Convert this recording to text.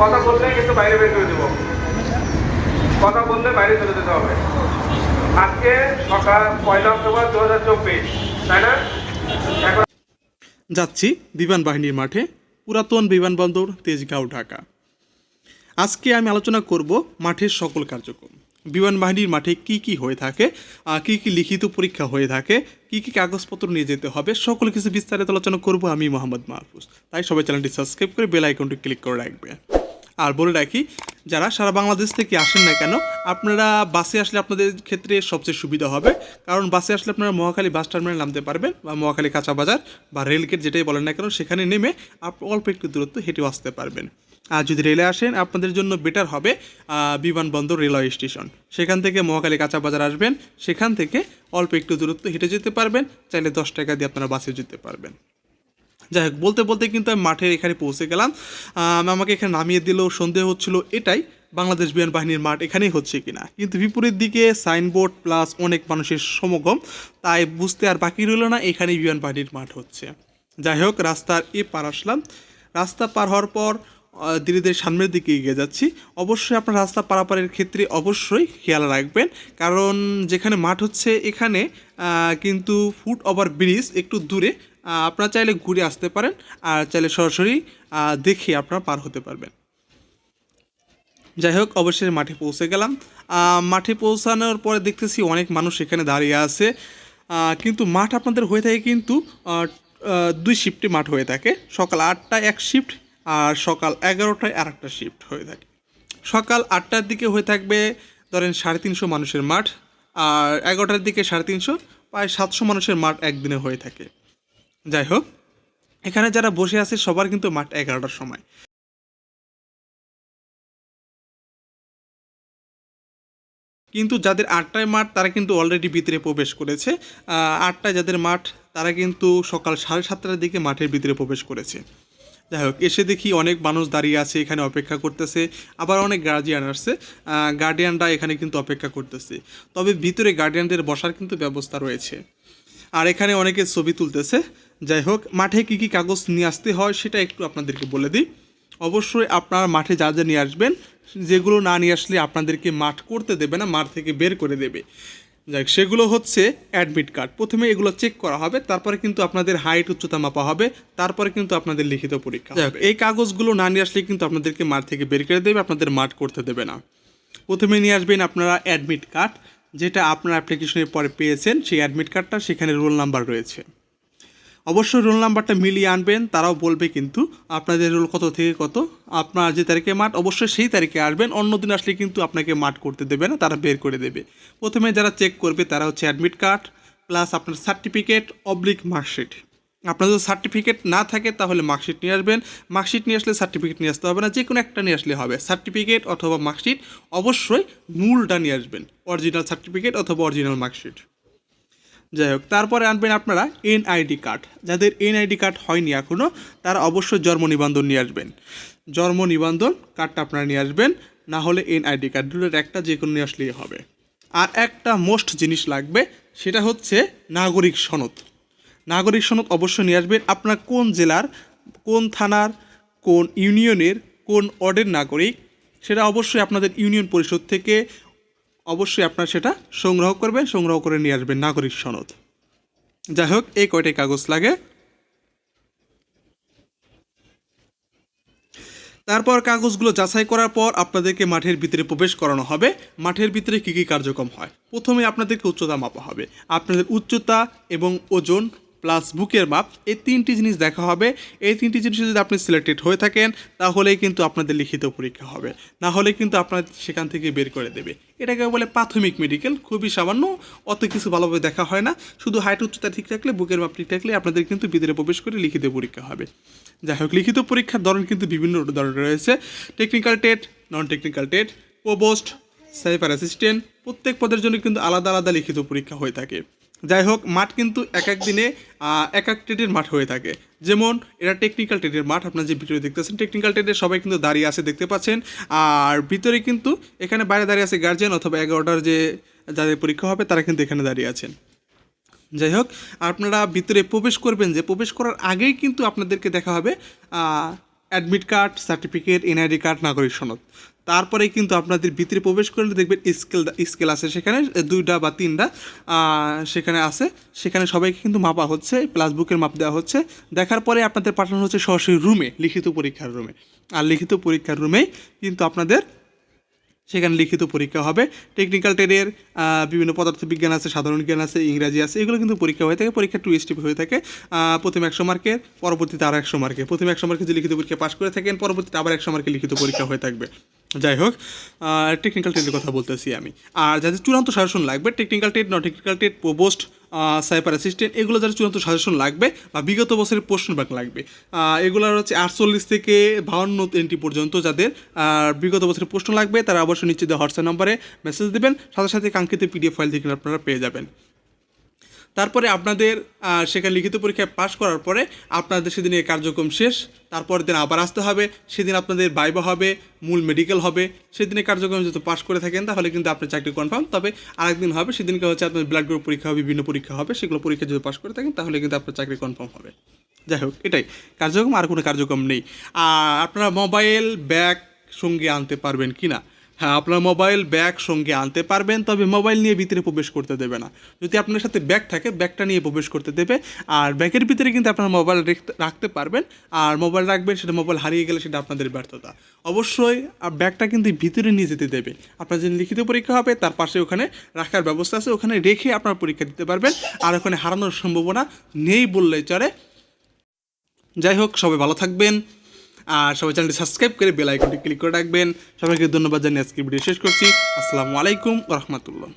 কথা বললে কিন্তু বাইরে বের করে দেবো। কথা বললে বাইরে চলে যেতে হবে। আজকে সকাল পয়লা অক্টোবর দু হাজার চব্বিশ, তাই না? যাচ্ছি বিমান বাহিনীর মাঠে, পুরাতন বিমানবন্দর তেজগাঁও, ঢাকা। আজকে আমি আলোচনা করব মাঠের সকল কার্যক্রম। বিমান বাহিনীর মাঠে কি কি হয়ে থাকে কি কি লিখিত পরীক্ষা হয়ে থাকে, কি কি কাগজপত্র নিয়ে যেতে হবে, সকল কিছু বিস্তারিত আলোচনা করব আমি মোহাম্মদ মাহফুজ। তাই সবাই চ্যানেলটি সাবস্ক্রাইব করে বেল আইকনটি ক্লিক করে রাখবে। আর বলে রাখি, যারা সারা বাংলাদেশ থেকে আসেন না কেন, আপনারা বাসে আসলে আপনাদের ক্ষেত্রে সবচেয়ে সুবিধা হবে। কারণ বাসে আসলে আপনারা মহাখালী বাস টার্মিনাল নামতে পারবেন বা মহাখালী কাঁচা বাজার বা রেলগেট যেটাই বলেন না কেন, সেখানে নেমে আপনি অল্প একটু দূরত্ব হেঁটেও আসতে পারবেন। আর যদি রেলে আসেন, আপনাদের জন্য বেটার হবে বিমানবন্দর রেলওয়ে স্টেশন। সেখান থেকে মহাখালী কাঁচা বাজার আসবেন, সেখান থেকে অল্প একটু দূরত্ব হেঁটে যেতে পারবেন, চাইলে দশ টাকা দিয়ে আপনারা বাসে যেতে পারবেন। যাই হোক, বলতে বলতে কিন্তু আমি মাঠের এখানে পৌঁছে গেলাম। আমাকে এখানে নামিয়ে দিলেও সন্দেহ হচ্ছিল এটাই বাংলাদেশ বিমান বাহিনীর মাঠ এখানেই হচ্ছে কিনা। কিন্তু বিপরীত দিকে সাইনবোর্ড প্লাস অনেক মানুষের সমাগম, তাই বুঝতে আর বাকি রইল না, এখানেই বিমান বাহিনীর মাঠ হচ্ছে। যাই হোক, রাস্তার এ পার আসলাম। রাস্তা পার হওয়ার পর ধীরে ধীরে সামনের দিকে এগিয়ে যাচ্ছি। অবশ্যই আপনার রাস্তা পারাপারের ক্ষেত্রে অবশ্যই খেয়াল রাখবেন, কারণ যেখানে মাঠ হচ্ছে এখানে কিন্তু ফুট ওভার ব্রিজ একটু দূরে আপনারা চাইলে ঘুরে আসতে পারেন আর চাইলে সরাসরি দেখে আপনারা পার হতে পারবেন। যাই হোক অবশ্যই মাঠে পৌঁছে গেলাম। মাঠে পৌঁছানোর পরে দেখতেছি অনেক মানুষ এখানে দাঁড়িয়ে আছে। কিন্তু মাঠ আপনাদের হয়ে থাকে কিন্তু দুই শিফটে মাঠ হয়ে থাকে। সকাল আটটায় এক শিফট আর সকাল এগারোটায় আর একটা শিফট হয়ে থাকে। সকাল আটটার দিকে হয়ে থাকবে ধরেন সাড়ে তিনশো মানুষের মাঠ, আর এগারোটার দিকে সাড়ে তিনশো, প্রায় সাতশো মানুষের মাঠ একদিনে হয়ে থাকে। যাই হোক এখানে যারা বসে আছে সবার কিন্তু মাঠ এগারোটার সময়। কিন্তু যাদের আটটায় মাঠ, তারা কিন্তু অলরেডি ভিতরে প্রবেশ করেছে। আটটায় যাদের মাঠ, তারা কিন্তু সকাল সাড়ে সাতটার দিকে মাঠের ভিতরে প্রবেশ করেছে। যাই হোক এসে দেখি অনেক মানুষ দাঁড়িয়ে আছে, এখানে অপেক্ষা করতেছে। আবার অনেক গার্জিয়ান আসছে। গার্ডিয়ানরা এখানে কিন্তু অপেক্ষা করতেছে। তবে ভিতরে গার্ডিয়ানদের বসার কিন্তু ব্যবস্থা রয়েছে। আর এখানে অনেকে ছবি তুলতেছে। যাই হোক মাঠে কী কী কাগজ নিয়ে আসতে হয় সেটা একটু আপনাদেরকে বলে দিই। অবশ্যই আপনার মাঠে যা যা নিয়ে আসবেন যেগুলো না নিয়ে আসলে আপনাদেরকে মাঠ করতে দেবে না মাঠ থেকে বের করে দেবে। যাই হোক, সেগুলো হচ্ছে অ্যাডমিট কার্ড প্রথমে এগুলো চেক করা হবে তারপরে কিন্তু আপনাদের হাইট উচ্চতা মাপা হবে তারপরে কিন্তু আপনাদের লিখিত পরীক্ষা যাই হোক, এই কাগজগুলো না নিয়ে আসলে কিন্তু আপনাদেরকে মাঠ থেকে বের করে দেবে আপনাদের মাঠ করতে দেবে না। প্রথমে নিয়ে আসবেন আপনারা অ্যাডমিট কার্ড যেটা আপনার অ্যাপ্লিকেশনের পরে পেয়েছেন সেই অ্যাডমিট কার্ডটা সেখানে রোল নাম্বার রয়েছে। অবশ্যই রোল নাম্বারটা মিলিয়ে আনবেন, তারাও বলবে কিন্তু আপনাদের রোল কত থেকে কত। আপনার যে তারিখে মাঠ, অবশ্যই সেই তারিখে আসবেন, অন্য দিন আসলে কিন্তু আপনাকে মাঠ করতে দেবে না, তারা বের করে দেবে। প্রথমে যারা চেক করবে তারা হচ্ছে অ্যাডমিট কার্ড প্লাস আপনার সার্টিফিকেট অবলিক মার্কশিট আপনার যদি সার্টিফিকেট না থাকে তাহলে মার্কশিট নিয়ে আসবেন। মার্কশিট নিয়ে আসলে সার্টিফিকেট নিয়ে আসতে হবে না যে কোনো একটা নিয়ে আসলে হবে। সার্টিফিকেট অথবা মার্কশিট অবশ্যই মূলটা নিয়ে আসবেন অরিজিনাল সার্টিফিকেট অথবা অরিজিনাল মার্কশিট যাই হোক তারপরে আনবেন আপনারা এনআইডি কার্ড। যাদের এনআইডি কার্ড হয়নি এখনও তারা অবশ্যই জন্ম নিবন্ধন নিয়ে আসবেন। জন্ম নিবন্ধন কার্ডটা আপনারা নিয়ে আসবেন, না হলে এনআইডি কার্ড দুটোর একটা যে কোনো নিয়ে আসলেই হবে। আর একটা মোস্ট জিনিস লাগবে, সেটা হচ্ছে নাগরিক সনদ। নাগরিক সনদ অবশ্যই নিয়ে আসবেন আপনার কোন জেলার, কোন থানার, কোন ইউনিয়নের, কোন ওয়ার্ডের নাগরিক, সেটা অবশ্যই আপনাদের ইউনিয়ন পরিষদ থেকে অবশ্যই আপনারা সেটা সংগ্রহ করবেন, সংগ্রহ করে নিয়ে আসবেন নাগরিক সনদ। যাই হোক, এই কয়টি কাগজ লাগে। তারপর কাগজগুলো যাচাই করার পর আপনাদেরকে মাঠের ভিতরে প্রবেশ করানো হবে। মাঠের ভিতরে কী কী কার্যক্রম হয়? প্রথমে আপনাদেরকে উচ্চতা মাপা হবে। আপনাদের উচ্চতা এবং ওজন প্লাস বুকের মাপ, এই তিনটি জিনিস দেখা হবে। এই তিনটি জিনিস যদি আপনি সিলেক্টেড হয়ে থাকেন, তাহলেই কিন্তু আপনাদের লিখিত পরীক্ষা হবে। না হলে কিন্তু আপনার সেখান থেকে বের করে দেবে। এটাকে বলে প্রাথমিক মেডিকেল খুবই সামান্য, অত কিছু ভালোভাবে দেখা হয় না। শুধু হাইট উচ্চতা ঠিক থাকলে বুকের মাপ ঠিক থাকলে আপনাদের কিন্তু ভিতরে প্রবেশ করে লিখিত পরীক্ষা হবে। যাই হোক, লিখিত পরীক্ষার ধরন কিন্তু বিভিন্ন ধরনের রয়েছে। টেকনিক্যাল টেট নন টেকনিক্যাল টেট প্রোবোস্ট সাইফার অ্যাসিস্ট্যান্ট প্রত্যেক পদের জন্য কিন্তু আলাদা আলাদা লিখিত পরীক্ষা হয়ে থাকে। যাই হোক মাঠ কিন্তু এক এক দিনে এক এক ট্রেডের মাঠ হয়ে থাকে। যেমন এটা টেকনিক্যাল ট্রেডের মাঠ, আপনার যে ভিডিও দেখতেছেন টেকনিক্যাল ট্রেডে সবাই কিন্তু দাঁড়িয়ে আছে দেখতে পাচ্ছেন। আর ভিতরে কিন্তু, এখানে বাইরে দাঁড়িয়ে আছে গার্জিয়ান অথবা এগারোটার যে যাদের পরীক্ষা হবে, তারা কিন্তু এখানে দাঁড়িয়ে আছেন। যাই হোক আপনারা ভিতরে প্রবেশ করবেন যে, প্রবেশ করার আগেই কিন্তু আপনাদেরকে দেখা হবে admit card certificate NID card নাগরিক সনদ। তারপরে কিন্তু আপনাদের ভিতরে প্রবেশ করলে দেখবেন স্কেল স্কেল আছে, সেখানে দুইটা বা তিনটা সেখানে আছে। সেখানে সবাইকে কিন্তু মাপা হচ্ছে প্লাস বুকের মাপ দেওয়া হচ্ছে। দেখার পরে আপনাদের পাঠানো হচ্ছে সরাসরি রুমে লিখিত পরীক্ষার রুমে আর লিখিত পরীক্ষার রুমেই কিন্তু আপনাদের সেখানে লিখিত পরীক্ষা হবে। টেকনিক্যাল ট্রেডের বিভিন্ন পদার্থ বিজ্ঞান আছে, সাধারণ জ্ঞান আছে, ইংরাজি আছে, এগুলো কিন্তু পরীক্ষা হয়ে থাকে, পরীক্ষা টু স্টেপ হয়ে থাকে। প্রথমে একশো মার্কের, পরবর্তীতে আরও একশো মার্কের। প্রথমে একশো মার্কের যে লিখিত পরীক্ষা পাশ করে থাকেন, পরবর্তীতে আবার একশো মার্কে লিখিত পরীক্ষা হয়ে থাকবে। যাই হোক টেকনিক্যাল ট্রেডের কথা বলতেছি আমি। আর যাদের চূড়ান্ত সাজেশন লাগবে technical trade non technical trade post cipher assistant এগুলো যারা চূড়ান্ত সাজেশন লাগবে বা বিগত বছরের প্রশ্ন ব্যাংক লাগবে এগুলোর হচ্ছে আটচল্লিশ থেকে বাহান্ন এন্ট্রি পর্যন্ত যাদের বিগত বছরের প্রশ্ন লাগবে, তারা অবশ্যই দেওয়া হোয়াটসঅ্যাপ নম্বরে মেসেজ দেবেন, সাথে সাথে কাঙ্ক্ষিত পিডিএফ ফাইল থেকে আপনারা পেয়ে যাবেন। তারপরে আপনাদের সেখানে লিখিত পরীক্ষায় পাশ করার পরে আপনাদের সেদিন সেদিনের কার্যক্রম শেষ। তারপরের দিন আবার আসতে হবে। সেদিন আপনাদের বাইবা হবে, মূল মেডিকেল হবে। সেদিনের কার্যক্রম যদি পাশ করে থাকেন, তাহলে কিন্তু আপনার চাকরি কনফার্ম তবে আরেকদিন হবে, সেদিনকে হচ্ছে আপনার ব্লাড গ্রুপ পরীক্ষা হবে, বিভিন্ন পরীক্ষা হবে। সেগুলো পরীক্ষা যদি পাশ করে থাকেন, তাহলে কিন্তু আপনার চাকরি কনফার্ম হবে। যাই হোক, এটাই। কার্যক্রম, আর কোনো কার্যক্রম নেই। আর আপনারা মোবাইল ব্যাগ সঙ্গে আনতে পারবেন কি না হ্যাঁ আপনার মোবাইল ব্যাগ সঙ্গে আনতে পারবেন, তবে মোবাইল নিয়ে ভিতরে প্রবেশ করতে দেবে না। যদি আপনার সাথে ব্যাগ থাকে ব্যাগটা নিয়ে প্রবেশ করতে দেবে। আর ব্যাগের ভিতরে কিন্তু আপনার মোবাইল রেখতে- পারবেন। আর মোবাইল রাখবেন, সেটা মোবাইল হারিয়ে গেলে সেটা আপনাদের ব্যর্থতা। অবশ্যই ব্যাগটা কিন্তু ভিতরে নিয়ে যেতে দেবে। আপনার যে লিখিত পরীক্ষা হবে, তার পাশে ওখানে রাখার ব্যবস্থা আছে। ওখানে রেখে আপনার পরীক্ষা দিতে পারবেন। আর ওখানে হারানোর সম্ভাবনা নেই বললেই চলে। যাই হোক, সবাই ভালো থাকবেন। আর সবাই চ্যানেলটি সাবস্ক্রাইব করে বেল আইকনটি ক্লিক করে রাখবেন। সবাইকে ধন্যবাদ জানিয়ে আজকে ভিডিও শেষ করছি। আসসালামু আলাইকুম রহমতুল্লাহ।